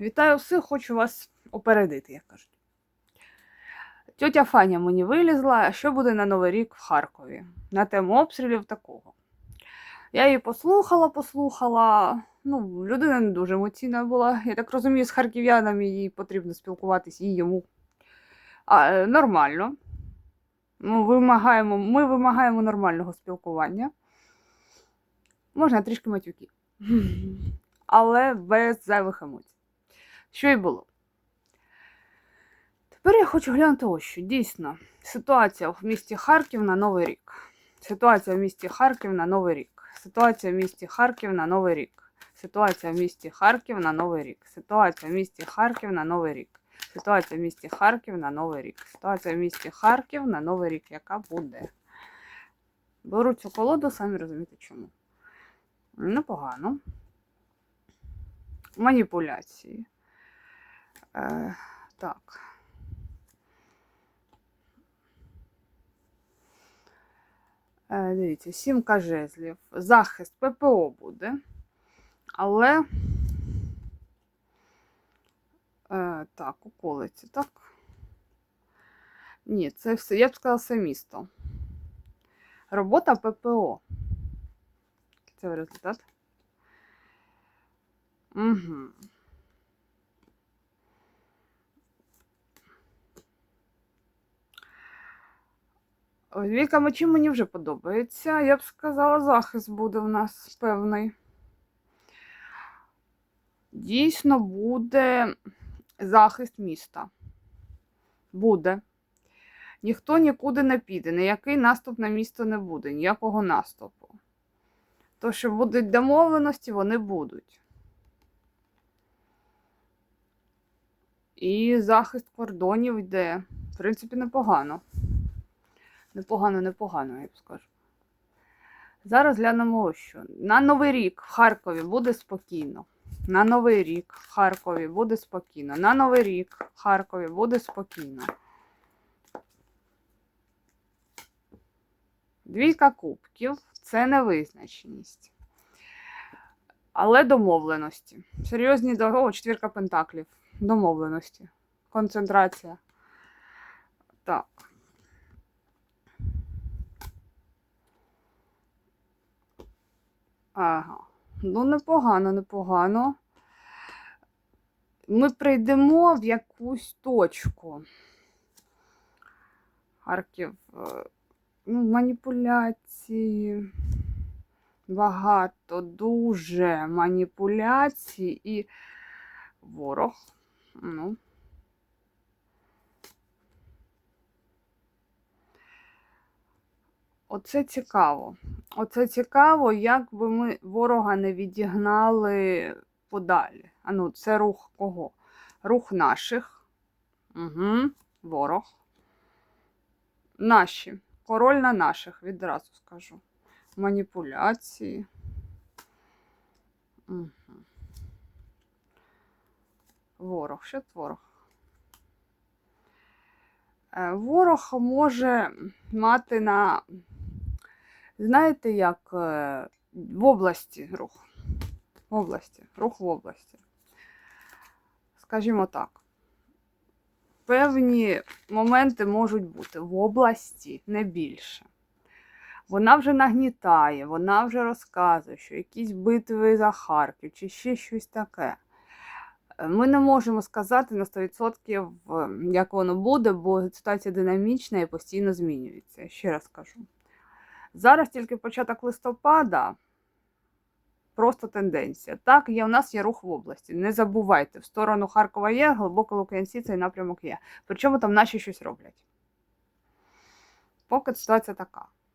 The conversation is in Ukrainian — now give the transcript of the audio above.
Вітаю всіх, хочу вас опередити, як кажуть. Тьотя Фаня мені вилізла, що буде на Новий рік в Харкові на тему обстрілів такого. Я її послухала, послухала. Ну, людина не дуже емоційна була. Я так розумію, з харків'янами їй потрібно спілкуватись і йому. А, е, нормально. Ну, вимагаємо, ми вимагаємо нормального спілкування. Можна трішки матюки. Але без зайвих емоцій. Що і було. Тепер я хочу глянути ось що. Дійсно, ситуація в місті Харків на Новий рік. Ситуація в місті Харків на Новий рік. Ситуація в місті Харків на Новий рік. Ситуація в місті Харків на Новий рік. Ситуація в місті Харків на Новий рік. Ситуація в місті Харків на Новий рік. Ситуація в місті Харків на Новий рік, яка буде. Беру цю колоду, самі розумієте чому. Непогано. Маніпуляції. Е, так. Е, дивіться, сімка жезлів. Захист ППО буде. Але. Е, так, околиці, так? Ні, це все, я б сказала, все місто. Робота ППО. Це результат. Угу. Віка мечі мені вже подобається. Я б сказала, захист буде в нас певний. Дійсно буде захист міста. Буде. Ніхто нікуди не піде, ніякий наступ на місто не буде, ніякого наступу. То, що будуть домовленості, вони будуть. І захист кордонів йде. В принципі, непогано. Непогано, непогано, я б скажу. Зараз глянемо що. На Новий рік в Харкові буде спокійно. На Новий рік в Харкові буде спокійно. На Новий рік в Харкові буде спокійно. Двійка кубків це невизначеність. Але домовленості. Серйозні дороги, четвірка пентаклів. Домовленості. Концентрація. Так. Ага. Ну, непогано, непогано. Ми прийдемо в якусь точку. Харків. е, Ну, маніпуляції. Багато, дуже маніпуляцій і ворог. Ну. Оце цікаво. Оце цікаво, як би ми ворога не відігнали подалі. А ну, це рух кого? Рух наших. Угу. Ворог. Наші. Король на наших, відразу скажу. Маніпуляції. Угу. Ворог. Що це ворог? Е, Ворог може мати на, знаєте, як е, в області рух. В області, рух в області. Скажімо так. Певні моменти можуть бути в області, не більше. Вона вже нагнітає, вона вже розказує, що якісь битви за Харків чи ще щось таке. Е, Ми не можемо сказати на 100%, е, як воно буде, бо ситуація динамічна і постійно змінюється. Ще раз кажу. Зараз тільки початок листопада, просто тенденція. Так, є, у нас є рух в області. Не забувайте, в сторону Харкова є, глибоко Лук'янці цей напрямок є. Причому там наші щось роблять. Поки ситуація така.